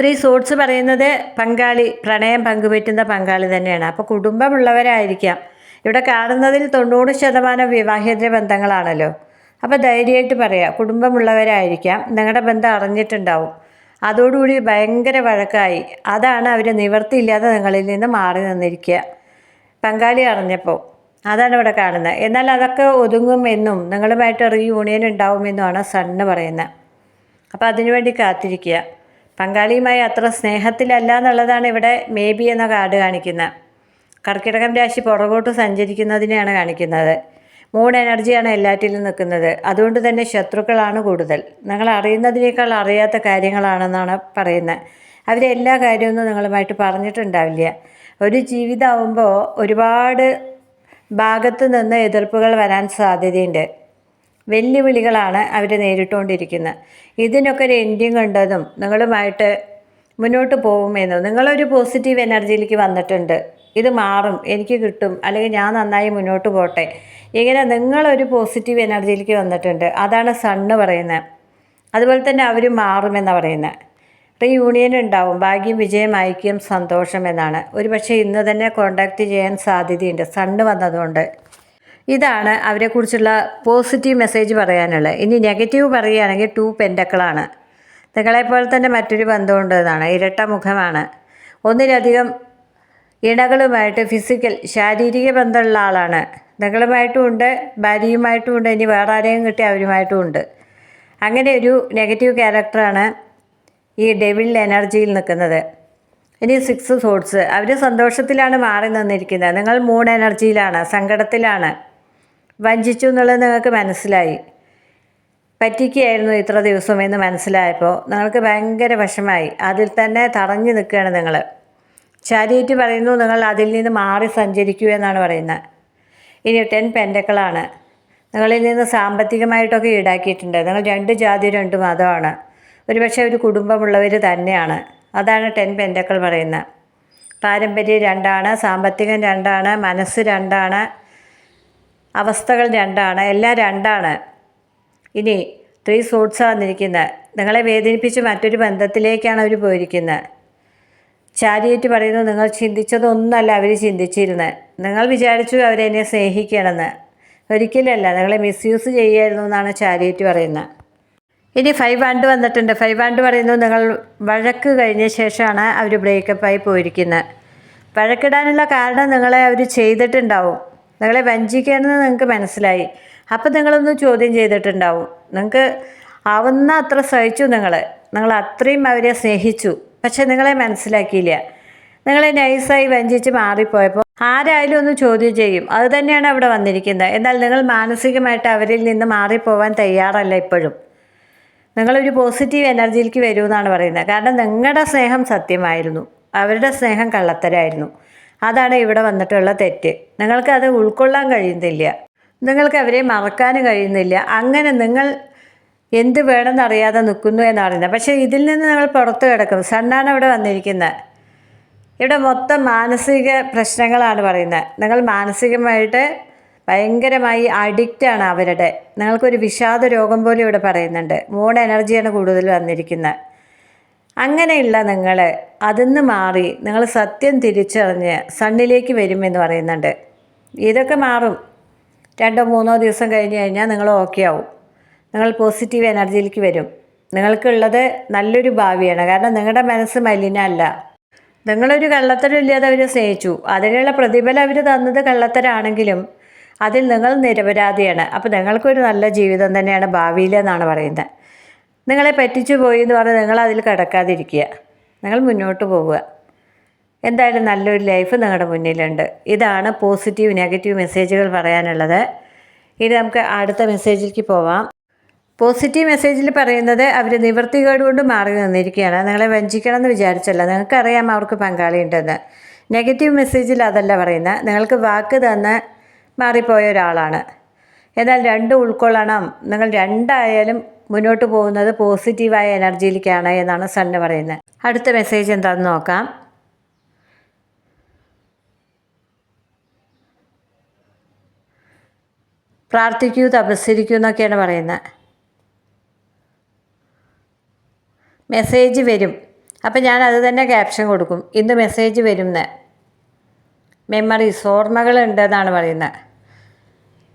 ത്രീ സോട്സ് പറയുന്നത് പങ്കാളി പ്രണയം പങ്കുപറ്റുന്ന പങ്കാളി തന്നെയാണ്. അപ്പോൾ കുടുംബമുള്ളവരായിരിക്കാം. ഇവിടെ കാണുന്നതിൽ തൊണ്ണൂറ് ശതമാനം വിവാഹേതര ബന്ധങ്ങളാണല്ലോ. അപ്പോൾ ധൈര്യമായിട്ട് പറയാം. കുടുംബമുള്ളവരായിരിക്കാം. നിങ്ങളുടെ ബന്ധം അറിഞ്ഞിട്ടുണ്ടാവും. അതോടുകൂടി ഭയങ്കര വഴക്കായി. അതാണ് അവർ നിവർത്തിയില്ലാതെ നിങ്ങളിൽ നിന്ന് മാറി നിന്നിരിക്കുക. പങ്കാളി അറിഞ്ഞപ്പോൾ. അതാണ് ഇവിടെ കാണുന്നത്. എന്നാൽ അതൊക്കെ ഒതുങ്ങും എന്നും നിങ്ങളുമായിട്ട് റീയൂണിയൻ ഉണ്ടാവുമെന്നുമാണ് സണ്ണ് പറയുന്നത്. അപ്പോൾ അതിനുവേണ്ടി കാത്തിരിക്കുക. പങ്കാളിയുമായി അത്ര സ്നേഹത്തിലല്ല എന്നുള്ളതാണ് ഇവിടെ മേ ബി എന്ന കാർഡ് കാണിക്കുന്നത്. കർക്കിടകം രാശി പുറകോട്ട് സഞ്ചരിക്കുന്നതിനെയാണ് കാണിക്കുന്നത്. മൂൺ എനർജിയാണ് എല്ലാറ്റിലും നിൽക്കുന്നത്. അതുകൊണ്ട് തന്നെ ശത്രുക്കളാണ് കൂടുതൽ. നിങ്ങൾ അറിയുന്നതിനേക്കാൾ അറിയാത്ത കാര്യങ്ങളാണെന്നാണ് പറയുന്നത്. അവരെ എല്ലാ കാര്യമൊന്നും നിങ്ങളുമായിട്ട് പറഞ്ഞിട്ടുണ്ടാവില്ല. ഒരു ജീവിതമാകുമ്പോൾ ഒരുപാട് ഭാഗത്ത് നിന്ന് എതിർപ്പുകൾ വരാൻ സാധ്യതയുണ്ട്. വെല്ലുവിളികളാണ് അവർ നേരിട്ടുകൊണ്ടിരിക്കുന്നത്. ഇതിനൊക്കെ ഒരു എൻഡിങ് ഉണ്ടതും നിങ്ങളുമായിട്ട് മുന്നോട്ട് പോകുമെന്നും നിങ്ങളൊരു പോസിറ്റീവ് എനർജിയിലേക്ക് വന്നിട്ടുണ്ട്. ഇത് മാറും എനിക്ക് കിട്ടും അല്ലെങ്കിൽ ഞാൻ നന്നായി മുന്നോട്ട് പോട്ടെ. ഇങ്ങനെ നിങ്ങളൊരു പോസിറ്റീവ് എനർജിയിലേക്ക് വന്നിട്ടുണ്ട്. അതാണ് സണ്ണ് പറയുന്നത്. അതുപോലെ തന്നെ അവർ മാറുമെന്നാണ് പറയുന്നത്. റീയൂണിയൻ ഉണ്ടാവും ഭാഗ്യം വിജയം ഐക്യം സന്തോഷം എന്നാണ്. ഒരു പക്ഷേ ഇന്ന് തന്നെ കോണ്ടാക്റ്റ് ചെയ്യാൻ സാധ്യതയുണ്ട് സണ്ണ് വന്നതുകൊണ്ട്. ഇതാണ് അവരെക്കുറിച്ചുള്ള പോസിറ്റീവ് മെസ്സേജ് പറയാനുള്ളത്. ഇനി നെഗറ്റീവ് പറയുകയാണെങ്കിൽ ടു പെൻഡക്കളാണ് നിങ്ങളെപ്പോലെ തന്നെ മറ്റൊരു ബന്ധമുണ്ട് എന്നാണ്. ഇരട്ട മുഖമാണ്. ഒന്നിലധികം ഇണകളുമായിട്ട് ഫിസിക്കൽ ശാരീരിക ബന്ധമുള്ള ആളാണ്. ഇണകളുമായിട്ടും ഉണ്ട് ഭാര്യയുമായിട്ടും ഉണ്ട് ഇനി വേറെ ആരെയും കിട്ടിയ അവരുമായിട്ടും ഉണ്ട്. അങ്ങനെ ഒരു നെഗറ്റീവ് ക്യാരക്ടറാണ് ഈ ഡെവിൾ എനർജിയിൽ നിൽക്കുന്നത്. ഇനി സിക്സ് സോട്സ് അവർ സന്തോഷത്തിലാണ് മാറി നിന്നിരിക്കുന്നത്. നിങ്ങൾ മൂൺ എനർജിയിലാണ് സങ്കടത്തിലാണ്. വഞ്ചിച്ചു എന്നുള്ളത് നിങ്ങൾക്ക് മനസ്സിലായി. പറ്റിക്കുകയായിരുന്നു ഇത്ര ദിവസം എന്ന് മനസ്സിലായപ്പോൾ നിങ്ങൾക്ക് ഭയങ്കര വിഷമായി അതിൽ തന്നെ തടഞ്ഞു നിൽക്കുകയാണ് നിങ്ങൾ. ചാരിറ്റി പറയുന്നു നിങ്ങൾ അതിൽ നിന്ന് മാറി സഞ്ചരിക്കൂ എന്നാണ് പറയുന്നത്. ഇനി ടെൻ പെൻഡക്കളാണ്. നിങ്ങളിൽ നിന്ന് സാമ്പത്തികമായിട്ടൊക്കെ ഈടാക്കിയിട്ടുണ്ട്. നിങ്ങൾ രണ്ട് ജാതി രണ്ട് മതമാണ്. ഒരുപക്ഷെ ഒരു കുടുംബമുള്ളവർ തന്നെയാണ്. അതാണ് ടെൻ പെൻഡക്കൾ പറയുന്നത്. പാരമ്പര്യം രണ്ടാണ് സാമ്പത്തികം രണ്ടാണ് മനസ്സ് രണ്ടാണ് അവസ്ഥകൾ രണ്ടാണ് എല്ലാം രണ്ടാണ്. ഇനി ത്രീ സൂട്ട്സ് വന്നിരിക്കുന്നത്. നിങ്ങളെ വേദനിപ്പിച്ച് മറ്റൊരു ബന്ധത്തിലേക്കാണ് അവർ പോയിരിക്കുന്നത്. ചാരിയേറ്റ് പറയുന്നു നിങ്ങൾ ചിന്തിച്ചതൊന്നല്ല അവർ ചിന്തിച്ചിരുന്നത് നിങ്ങൾ വിചാരിച്ചു അവരെന്നെ സ്നേഹിക്കണമെന്ന്. ഒരിക്കലല്ല നിങ്ങളെ മിസ്യൂസ് ചെയ്യായിരുന്നു എന്നാണ് ചാരിയേറ്റ് പറയുന്നത്. ഇനി ഫൈവ് ആണ്ട് വന്നിട്ടുണ്ട്. ഫൈവ് ആണ്ട് പറയുന്നു നിങ്ങൾ വഴക്ക് കഴിഞ്ഞ ശേഷമാണ് അവർ ബ്രേക്കപ്പായി പോയിരിക്കുന്നത് വഴക്കിടാനുള്ള കാരണം നിങ്ങളെ അവർ ചെയ്തിട്ടുണ്ടാവും. നിങ്ങളെ വഞ്ചിക്കണമെന്ന് നിങ്ങൾക്ക് മനസ്സിലായി. അപ്പം നിങ്ങളൊന്ന് ചോദ്യം ചെയ്തിട്ടുണ്ടാവും. നിങ്ങൾക്ക് ആവുന്ന അത്ര സഹിച്ചു നിങ്ങൾ നിങ്ങൾ അത്രയും അവരെ സ്നേഹിച്ചു. പക്ഷെ നിങ്ങളെ മനസ്സിലാക്കിയില്ല. നിങ്ങളെ നൈസായി വഞ്ചിച്ച് മാറിപ്പോയപ്പോൾ ആരായാലും ഒന്ന് ചോദ്യം ചെയ്യും. അത് തന്നെയാണ് അവിടെ വന്നിരിക്കുന്നത്. എന്നാൽ നിങ്ങൾ മാനസികമായിട്ട് അവരിൽ നിന്ന് മാറിപ്പോവാൻ തയ്യാറല്ല ഇപ്പോഴും. നിങ്ങളൊരു പോസിറ്റീവ് എനർജിയിലേക്ക് വരുമെന്നാണ് പറയുന്നത്. കാരണം നിങ്ങളുടെ സ്നേഹം സത്യമായിരുന്നു. അവരുടെ സ്നേഹം കള്ളത്തരായിരുന്നു. അതാണ് ഇവിടെ വന്നിട്ടുള്ള തെറ്റ്. നിങ്ങൾക്ക് അത് ഉൾക്കൊള്ളാൻ കഴിയുന്നില്ല. നിങ്ങൾക്ക് അവരെ മറക്കാനും കഴിയുന്നില്ല. അങ്ങനെ നിങ്ങൾ എന്ത് വേണമെന്നറിയാതെ നിൽക്കുന്നു എന്നാണ് പക്ഷേ ഇതിൽ നിന്ന് നമ്മൾ പുറത്തു കിടക്കും. സണ്ണാണ് ഇവിടെ വന്നിരിക്കുന്നത്. ഇവിടെ മൊത്തം മാനസിക പ്രശ്നങ്ങളാണ് പറയുന്നത്. നിങ്ങൾ മാനസികമായിട്ട് ഭയങ്കരമായി അഡിക്റ്റാണ് അവരുടെ. നിങ്ങൾക്കൊരു വിഷാദ രോഗം പോലും ഇവിടെ പറയുന്നുണ്ട്. മൂഡ് എനർജിയാണ് കൂടുതൽ വന്നിരിക്കുന്നത്. അങ്ങനെയുള്ള നിങ്ങൾ അതിന്ന് മാറി നിങ്ങൾ സത്യം തിരിച്ചറിഞ്ഞ് സണ്ണിലേക്ക് വരുമെന്ന് പറയുന്നുണ്ട്. ഇതൊക്കെ മാറും. രണ്ടോ മൂന്നോ ദിവസം കഴിഞ്ഞ് കഴിഞ്ഞാൽ നിങ്ങൾ ഓക്കെ ആവും. നിങ്ങൾ പോസിറ്റീവ് എനർജിയിലേക്ക് വരും. നിങ്ങൾക്കുള്ളത് നല്ലൊരു ഭാവിയാണ്. കാരണം നിങ്ങളുടെ മനസ്സ് മലിനമല്ല. നിങ്ങളൊരു കള്ളത്തരമില്ലാതെ അവരെ സ്നേഹിച്ചു. അതിനുള്ള പ്രതിഫലം അവർ തന്നത് കള്ളത്തരാണെങ്കിലും അതിൽ നിങ്ങൾ നിരപരാധിയാണ്. അപ്പോൾ നിങ്ങൾക്കൊരു നല്ല ജീവിതം തന്നെയാണ് ഭാവിയിലെന്നാണ് പറയുന്നത്. നിങ്ങളെ പറ്റിച്ചു പോയി എന്ന് പറഞ്ഞാൽ നിങ്ങൾ അതിൽ കിടക്കാതിരിക്കുക. നിങ്ങൾ മുന്നോട്ട് പോവുക. എന്തായാലും നല്ലൊരു ലൈഫ് നിങ്ങളുടെ മുന്നിലുണ്ട്. ഇതാണ് പോസിറ്റീവ് നെഗറ്റീവ് മെസ്സേജുകൾ പറയാനുള്ളത്. ഇനി നമുക്ക് അടുത്ത മെസ്സേജിലേക്ക് പോവാം. പോസിറ്റീവ് മെസ്സേജിൽ പറയുന്നത് അവർ നിവൃത്തികേട് കൊണ്ട് മാറി നിന്നിരിക്കുകയാണ്. നിങ്ങളെ വഞ്ചിക്കണം എന്ന് വിചാരിച്ചല്ല. നിങ്ങൾക്കറിയാം അവർക്ക് പങ്കാളിയുണ്ടെന്ന്. നെഗറ്റീവ് മെസ്സേജിൽ അതല്ല പറയുന്നത്. നിങ്ങൾക്ക് വാക്ക് തന്ന് മാറിപ്പോയ ഒരാളാണ്. എന്നാൽ രണ്ടും ഉൾക്കൊള്ളണം. നിങ്ങൾ രണ്ടായാലും മുന്നോട്ട് പോകുന്നത് പോസിറ്റീവായ എനർജിയിലേക്കാണ് എന്നാണ് സണ്ണ് പറയുന്നത്. അടുത്ത മെസ്സേജ് എന്താണെന്ന് നോക്കാം. പ്രാർത്ഥിക്കൂ തപസ്സരിക്കൂ എന്നൊക്കെയാണ് പറയുന്നത്. മെസ്സേജ് വരും. അപ്പം ഞാൻ അത് തന്നെ ക്യാപ്ഷൻ കൊടുക്കും. ഇന്ന് മെസ്സേജ് വരും എന്ന് മെമ്മറീസ് ഓർമ്മകളുണ്ടെന്നാണ് പറയുന്നത്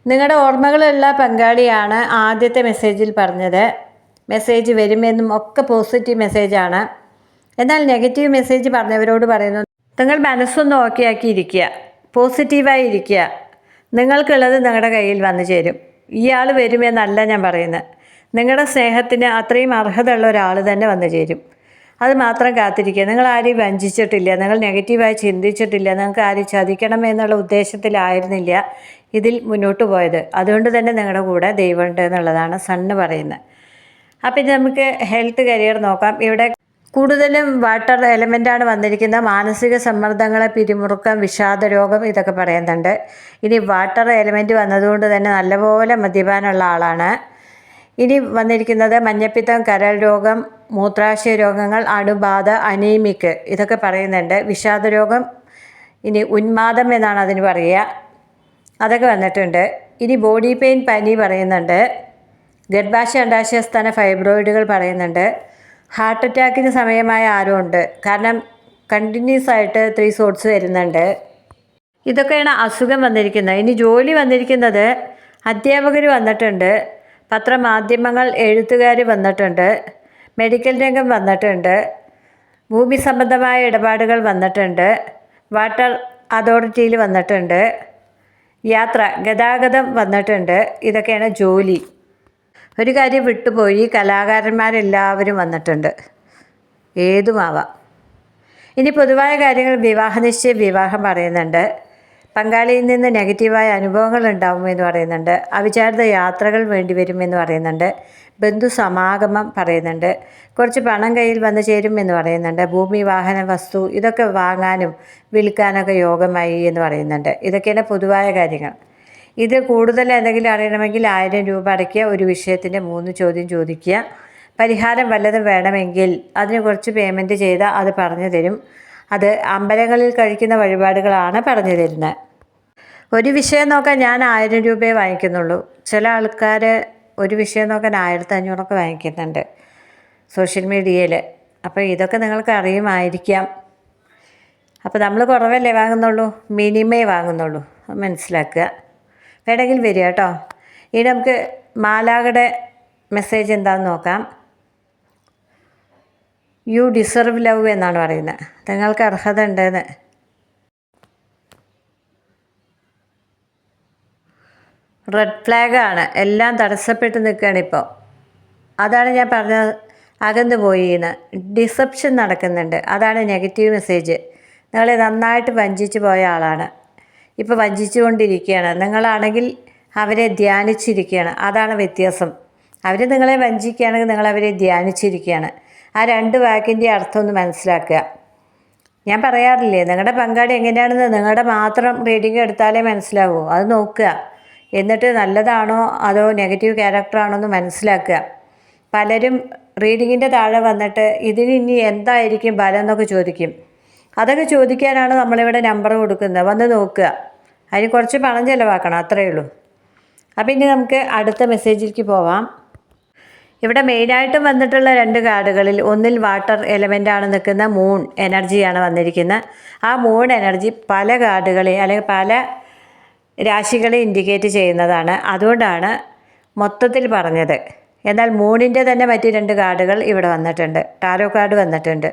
നിങ്ങളുടെ ഓർമ്മകളുള്ള പങ്കാളിയാണ് ആദ്യത്തെ മെസ്സേജിൽ പറഞ്ഞത്. മെസ്സേജ് വരുമെന്നും ഒക്കെ പോസിറ്റീവ് മെസ്സേജാണ് എന്നാൽ നെഗറ്റീവ് മെസ്സേജ് പറഞ്ഞവരോട് പറയുന്നു നിങ്ങൾ മനസ്സൊന്ന് ഓക്കെ ആക്കിയിരിക്കുക പോസിറ്റീവായി ഇരിക്കുക നിങ്ങൾക്കുള്ളത് നിങ്ങളുടെ കയ്യിൽ വന്നു ചേരും. ഇയാൾ വരുമെന്നല്ല ഞാൻ പറയുന്നത് നിങ്ങളുടെ സ്നേഹത്തിന് അത്രയും അർഹതയുള്ള ഒരാൾ തന്നെ വന്നു ചേരും. അത് മാത്രം കാത്തിരിക്കുക. നിങ്ങൾ ആരെയും വഞ്ചിച്ചിട്ടില്ല. നിങ്ങൾ നെഗറ്റീവായി ചിന്തിച്ചിട്ടില്ല. നിങ്ങൾക്ക് ആരെയും ചതിക്കണമെന്നുള്ള ഉദ്ദേശത്തിലായിരുന്നില്ല ഇതിൽ മുന്നോട്ട് പോയത്. അതുകൊണ്ട് തന്നെ നിങ്ങളുടെ കൂടെ ദൈവമുണ്ട് എന്നുള്ളതാണ് സണ്ണ് പറയുന്നത്. അപ്പം ഇനി നമുക്ക് ഹെൽത്ത് കരിയർ നോക്കാം. ഇവിടെ കൂടുതലും വാട്ടർ എലമെന്റാണ് വന്നിരിക്കുന്നത്. മാനസിക സമ്മർദ്ദങ്ങളെ പിരിമുറുക്കം വിഷാദ രോഗം ഇതൊക്കെ പറയുന്നുണ്ട്. ഇനി വാട്ടർ എലമെന്റ് വന്നതുകൊണ്ട് തന്നെ നല്ലപോലെ മദ്യപാനുള്ള ആളാണ്. ഇനി വന്നിരിക്കുന്നത് മഞ്ഞപ്പിത്തം കരൾ രോഗം മൂത്രാശയ രോഗങ്ങൾ അണുബാധ അനീമിക്ക് ഇതൊക്കെ പറയുന്നുണ്ട്. വിഷാദ രോഗം ഇനി ഉന്മാദം എന്നാണ് അതിന് പറയുക. അതൊക്കെ വന്നിട്ടുണ്ട്. ഇനി ബോഡി പെയിൻ പനി പറയുന്നുണ്ട്. ഗർഭാശയ അണ്ടാശയ സ്ഥാന ഫൈബ്രോയിഡുകൾ പറയുന്നുണ്ട്. ഹാർട്ട് അറ്റാക്കിന് സമയമായ ആരും ഉണ്ട് കാരണം കണ്ടിന്യൂസ് ആയിട്ട് ത്രീ സോട്ട്സ് വരുന്നുണ്ട്. ഇതൊക്കെയാണ് അസുഖം വന്നിരിക്കുന്നത്. ഇനി ജോലി വന്നിരിക്കുന്നത് അധ്യാപകർ വന്നിട്ടുണ്ട്. പത്രമാധ്യമങ്ങൾ എഴുത്തുകാർ വന്നിട്ടുണ്ട് മെഡിക്കൽ രംഗം വന്നിട്ടുണ്ട് ഭൂമി സംബന്ധമായ ഇടപാടുകൾ വന്നിട്ടുണ്ട് വാട്ടർ അതോറിറ്റിയിൽ വന്നിട്ടുണ്ട് യാത്ര ഗതാഗതം വന്നിട്ടുണ്ട് ഇതൊക്കെയാണ് ജോലി. ഒരു കാര്യം വിട്ടുപോയി കലാകാരന്മാരെല്ലാവരും വന്നിട്ടുണ്ട്. ഏതുമാവാം. ഇനി പൊതുവായ കാര്യങ്ങൾ വിവാഹ നിശ്ചയ വിവാഹം പറയുന്നുണ്ട്. പങ്കാളിയിൽ നിന്ന് നെഗറ്റീവായ അനുഭവങ്ങൾ ഉണ്ടാവുമെന്ന് പറയുന്നുണ്ട്. അവിചാരിത യാത്രകൾ വേണ്ടി വരുമെന്ന് പറയുന്നുണ്ട്. ബന്ധു സമാഗമം പറയുന്നുണ്ട്. കുറച്ച് പണം കയ്യിൽ വന്നു ചേരും എന്ന് പറയുന്നുണ്ട്. ഭൂമി വാഹന വസ്തു ഇതൊക്കെ വാങ്ങാനും വിൽക്കാനൊക്കെ യോഗമായി എന്ന് പറയുന്നുണ്ട്. ഇതൊക്കെയാണ് പൊതുവായ കാര്യങ്ങൾ. ഇത് കൂടുതൽ എന്തെങ്കിലും അറിയണമെങ്കിൽ ആയിരം രൂപ അടയ്ക്കുക. ഒരു വിഷയത്തിന്റെ മൂന്ന് ചോദ്യം ചോദിക്കുക. പരിഹാരം വല്ലതും വേണമെങ്കിൽ അതിന് കുറച്ച് പേയ്മെന്റ് ചെയ്താൽ അത് പറഞ്ഞു തരും. അത് അമ്പലങ്ങളിൽ കഴിക്കുന്ന വഴിപാടുകളാണ് പറഞ്ഞു തരുന്നത്. ഒരു വിഷയം നോക്കാൻ ഞാൻ ആയിരം രൂപയെ വാങ്ങിക്കുന്നുള്ളൂ. ചില ആൾക്കാർ ഒരു വിഷയം നോക്കാൻ ആയിരത്തി അഞ്ഞൂറൊക്കെ വാങ്ങിക്കുന്നുണ്ട് സോഷ്യൽ മീഡിയയിൽ അപ്പോൾ ഇതൊക്കെ നിങ്ങൾക്ക് അറിയുമായിരിക്കാം. അപ്പോൾ നമ്മൾ കുറവല്ലേ വാങ്ങുന്നുള്ളൂ? മിനിമേ വാങ്ങുന്നുള്ളൂ. മനസ്സിലാക്കുക. വേണമെങ്കിൽ വരിക കേട്ടോ. ഇനി നമുക്ക് മാലാകയുടെ മെസ്സേജ് എന്താണെന്ന് നോക്കാം. യു ഡിസർവ് ലവ് എന്നാണ് പറയുന്നത്. നിങ്ങൾക്ക് അർഹത ഉണ്ടെന്ന്. റെഡ് ഫ്ലാഗാണ് എല്ലാം തടസ്സപ്പെട്ട് നിൽക്കുകയാണ് ഇപ്പോൾ. അതാണ് ഞാൻ പറഞ്ഞത്. അകന്നു പോയി എന്ന്. ഡിസപ്ഷൻ നടക്കുന്നുണ്ട്. അതാണ് നെഗറ്റീവ് മെസ്സേജ് നിങ്ങളെ നന്നായിട്ട് വഞ്ചിച്ച് പോയ ആളാണ്. ഇപ്പോൾ വഞ്ചിച്ചുകൊണ്ടിരിക്കുകയാണ്. നിങ്ങളാണെങ്കിൽ അവരെ ധ്യാനിച്ചിരിക്കുകയാണ്. അതാണ് വ്യത്യാസം. അവർ നിങ്ങളെ വഞ്ചിക്കുകയാണെങ്കിൽ നിങ്ങൾ അവരെ ധ്യാനിച്ചിരിക്കുകയാണ്. ആ രണ്ട് വാക്കിന്റെ അർത്ഥം ഒന്ന് മനസ്സിലാക്കുക. ഞാൻ പറയാറില്ലേ നിങ്ങളുടെ പങ്കാളി എങ്ങനെയാണെന്ന് നിങ്ങളുടെ മാത്രം റീഡിങ് എടുത്താലേ മനസ്സിലാവൂ. അത് നോക്കുക. എന്നിട്ട് നല്ലതാണോ അതോ നെഗറ്റീവ് ക്യാരക്ടറാണോ എന്ന് മനസ്സിലാക്കുക. പലരും റീഡിങ്ങിന്റെ താഴെ വന്നിട്ട് ഇതിന് ഇനി എന്തായിരിക്കും ബലം എന്നൊക്കെ ചോദിക്കും. അതൊക്കെ ചോദിക്കാനാണ് നമ്മളിവിടെ നമ്പർ കൊടുക്കുന്നത്. വന്ന് നോക്കുക. അതിന് കുറച്ച് പണം ചിലവാക്കണം അത്രയേ ഉള്ളൂ. അപ്പോൾ ഇനി നമുക്ക് അടുത്ത മെസ്സേജിലേക്ക് പോവാം. ഇവിടെ മെയിനായിട്ടും വന്നിട്ടുള്ള രണ്ട് കാർഡുകളിൽ ഒന്നിൽ വാട്ടർ എലമെന്റാണ് നിൽക്കുന്ന മൂൺ എനർജിയാണ് വന്നിരിക്കുന്നത്. ആ മൂൺ എനർജി പല കാർഡുകളെ അല്ലെങ്കിൽ പല രാശികളെ ഇൻഡിക്കേറ്റ് ചെയ്യുന്നതാണ്. അതുകൊണ്ടാണ് മൊത്തത്തിൽ പറഞ്ഞത്. എന്നാൽ മൂണിന്റെ തന്നെ മറ്റ് രണ്ട് കാർഡുകൾ ഇവിടെ വന്നിട്ടുണ്ട്. ടാരോ കാർഡ് വന്നിട്ടുണ്ട്.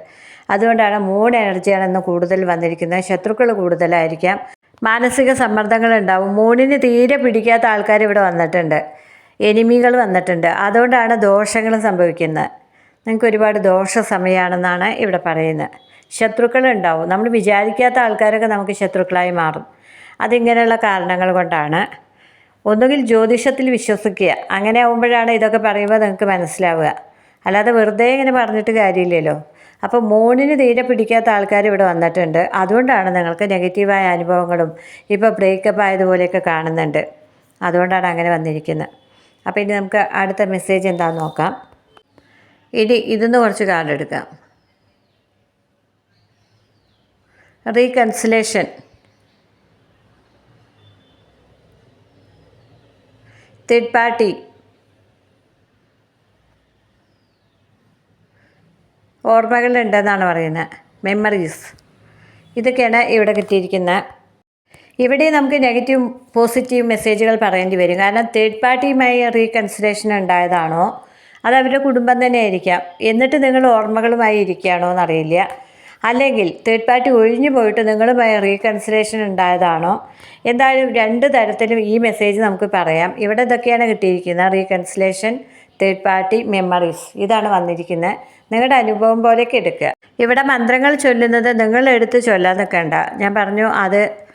അതുകൊണ്ടാണ് മൂൺ എനർജിയാണെന്ന് കൂടുതൽ വന്നിരിക്കുന്നത്. ശത്രുക്കൾ കൂടുതലായിരിക്കാം. മാനസിക സമ്മർദ്ദങ്ങൾ ഉണ്ടാവും. മൂണിന് തീരെ പിടിക്കാത്ത ആൾക്കാർ ഇവിടെ വന്നിട്ടുണ്ട്. എനിമികൾ വന്നിട്ടുണ്ട്. അതുകൊണ്ടാണ് ദോഷങ്ങൾ സംഭവിക്കുന്നത്. നിങ്ങൾക്ക് ഒരുപാട് ദോഷ സമയമാണെന്നാണ് ഇവിടെ പറയുന്നത്. ശത്രുക്കൾ ഉണ്ടാവും നമ്മൾ വിചാരിക്കാത്ത ആൾക്കാരൊക്കെ നമുക്ക് ശത്രുക്കളായി മാറും. അതിങ്ങനെയുള്ള കാരണങ്ങൾ കൊണ്ടാണ്. ഒന്നുകിൽ ജ്യോതിഷത്തിൽ വിശ്വസിക്കുക. അങ്ങനെ ആകുമ്പോഴാണ് ഇതൊക്കെ പറയുമ്പോൾ നിങ്ങൾക്ക് മനസ്സിലാവുക. അല്ലാതെ വെറുതെ ഇങ്ങനെ പറഞ്ഞിട്ട് കാര്യമില്ലല്ലോ. അപ്പോൾ മൂണിന് തീരെ പിടിക്കാത്ത ആൾക്കാർ ഇവിടെ വന്നിട്ടുണ്ട്. അതുകൊണ്ടാണ് നിങ്ങൾക്ക് നെഗറ്റീവായ അനുഭവങ്ങളും ഇപ്പോൾ ബ്രേക്കപ്പ് ആയതുപോലെയൊക്കെ കാണുന്നുണ്ട്. അതുകൊണ്ടാണ് അങ്ങനെ വന്നിരിക്കുന്നത്. അപ്പോൾ ഇനി നമുക്ക് അടുത്ത മെസ്സേജ് എന്താണെന്ന് നോക്കാം. ഇനി ഇതിന്ന് കുറച്ച് കാർഡ് എടുക്കാം. റീകൺസിലേഷൻ തേർഡ് പാർട്ടി ഓർമ്മകളുണ്ടെന്നാണ് പറയുന്നത്. മെമ്മറീസ് ഇതൊക്കെയാണ് ഇവിടെ കിട്ടിയിരിക്കുന്നത് ഇവിടെ നമുക്ക് നെഗറ്റീവ് പോസിറ്റീവ് മെസ്സേജുകൾ പറയേണ്ടി വരും. കാരണം തേർഡ് പാർട്ടിയുമായി റീകൺസിഡറേഷൻ ഉണ്ടായതാണോ? അത് അവരുടെ കുടുംബം തന്നെ ആയിരിക്കാം. എന്നിട്ട് നിങ്ങൾ ഓർമ്മകളുമായി ഇരിക്കുകയാണോ എന്നറിയില്ല. അല്ലെങ്കിൽ തേർഡ് പാർട്ടി ഒഴിഞ്ഞു പോയിട്ട് നിങ്ങളുമായി റീകൺസിഡറേഷൻ ഉണ്ടായതാണോ? എന്തായാലും രണ്ട് തരത്തിലും ഈ മെസ്സേജ് നമുക്ക് പറയാം. ഇവിടെ ഇതൊക്കെയാണ് കിട്ടിയിരിക്കുന്നത്. റീകൺസിലേഷൻ തേർഡ് പാർട്ടി മെമ്മറീസ് ഇതാണ് വന്നിരിക്കുന്നത്. നിങ്ങളുടെ അനുഭവം പോലെയൊക്കെ എടുക്കുക. ഇവിടെ മന്ത്രങ്ങൾ ചൊല്ലുന്നത് നിങ്ങൾ എടുത്ത് ചൊല്ലാൻ നിൽക്കണ്ട. ഞാൻ പറഞ്ഞു അത്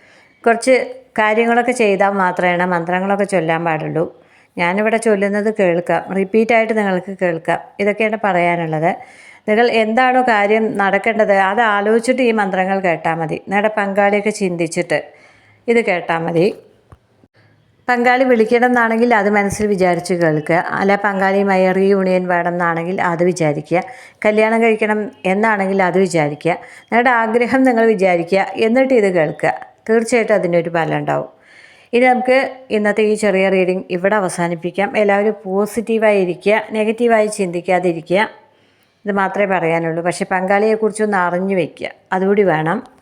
കുറച്ച് കാര്യങ്ങളൊക്കെ ചെയ്താൽ മാത്രമേ മന്ത്രങ്ങളൊക്കെ ചൊല്ലാൻ പാടുള്ളൂ. ഞാനിവിടെ ചൊല്ലുന്നത് കേൾക്കാം. റിപ്പീറ്റായിട്ട് നിങ്ങൾക്ക് കേൾക്കാം. ഇതൊക്കെയാണ് പറയാനുള്ളത്. നിങ്ങൾ എന്താണോ കാര്യം നടക്കേണ്ടത് അത് ആലോചിച്ചിട്ട് ഈ മന്ത്രങ്ങൾ കേട്ടാൽ മതി. നിങ്ങളുടെ പങ്കാളിയൊക്കെ ചിന്തിച്ചിട്ട് ഇത് കേട്ടാൽ മതി. പങ്കാളി വിളിക്കണം എന്നാണെങ്കിൽ അത് മനസ്സിൽ വിചാരിച്ച് കേൾക്കുക. അല്ല പങ്കാളിയുമായി റീയൂണിയൻ വേണം എന്നാണെങ്കിൽ അത് വിചാരിക്കുക. കല്യാണം കഴിക്കണം എന്നാണെങ്കിൽ അത് വിചാരിക്കുക. നിങ്ങളുടെ ആഗ്രഹം നിങ്ങൾ വിചാരിക്കുക. എന്നിട്ട് ഇത് കേൾക്കുക. തീർച്ചയായിട്ടും അതിനൊരു ഫലം ഉണ്ടാവും ഇനി നമുക്ക് ഇന്നത്തെ ഈ ചെറിയ റീഡിംഗ് ഇവിടെ അവസാനിപ്പിക്കാം. എല്ലാവരും പോസിറ്റീവായി ഇരിക്കുക നെഗറ്റീവായി ചിന്തിക്കാതിരിക്കുക. ഇത് മാത്രമേ പറയാനുള്ളൂ. പക്ഷേ പങ്കാളിയെക്കുറിച്ചൊന്ന് അറിഞ്ഞു വയ്ക്കുക അതുകൂടി വേണം.